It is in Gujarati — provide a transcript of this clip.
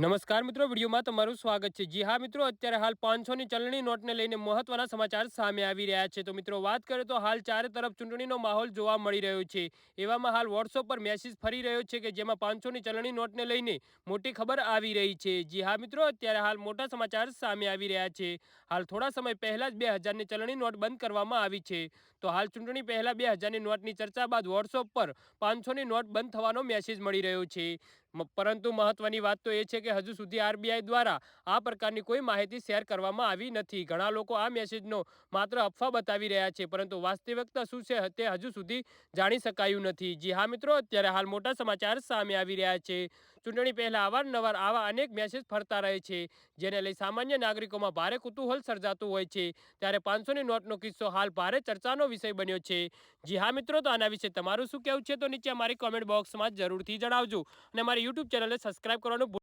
નમસ્કાર મિત્રો, વિડીયોમાં તમારું સ્વાગત છે. જી હા મિત્રો, અત્યારે હાલ પાંચસોની ચલણી નોટને લઈને મહત્વના સમાચાર સામે આવી રહ્યા છે. તો મિત્રો, વાત કરીએ તો હાલ ચારે તરફ ચૂંટણીનો માહોલ જોવા મળી રહ્યો છે. એવામાં હાલ વોટ્સઅપ પર મેસેજ ફરી રહ્યો છે કે જેમાં પાંચસોની ચલણી નોટને લઈને મોટી ખબર આવી રહી છે. જી હા મિત્રો, અત્યારે હાલ મોટા સમાચાર સામે આવી રહ્યા છે. હાલ થોડા સમય પહેલાં જ બે હજારની ચલણી નોટ બંધ કરવામાં આવી છે. તો હાલ ચૂંટણી પહેલાં બે હજારની નોટની ચર્ચા બાદ વોટ્સઅપ પર પાંચસોની નોટ બંધ થવાનો મેસેજ મળી રહ્યો છે. પરંતુ મહત્વની વાત તો એ છે કે હજુ સુધી આરબીઆઈ દ્વારા આ પ્રકારની કોઈ માહિતી શેર કરવામાં આવી નથી. ઘણા લોકો આ મેસેજનો માત્ર અફવા બતાવી રહ્યા છે, પરંતુ વાસ્તવિકતા શું છે તે હજુ સુધી જાણી શકાયું નથી. જી હા મિત્રો, અત્યારે હાલ મોટા સમાચાર સામે આવી રહ્યા છે. ચૂંટણી પહેલા અવારનવાર આવા અનેક મેસેજ ફરતા રહે છે, જેને લઈ સામાન્ય નાગરિકોમાં ભારે કુતૂહલ સર્જાતું હોય છે. ત્યારે પાંચસોની નોટનો કિસ્સો હાલ ભારે ચર્ચાનો વિષય બન્યો છે. જી હા મિત્રો, તો આના વિશે તમારું શું કહેવું છે? તો નીચે અમારી કોમેન્ટ બોક્સમાં જરૂરથી જણાવજો. અને અમારી યુટ્યુબ ચેનલને સબસ્ક્રાઇબ કરવાનું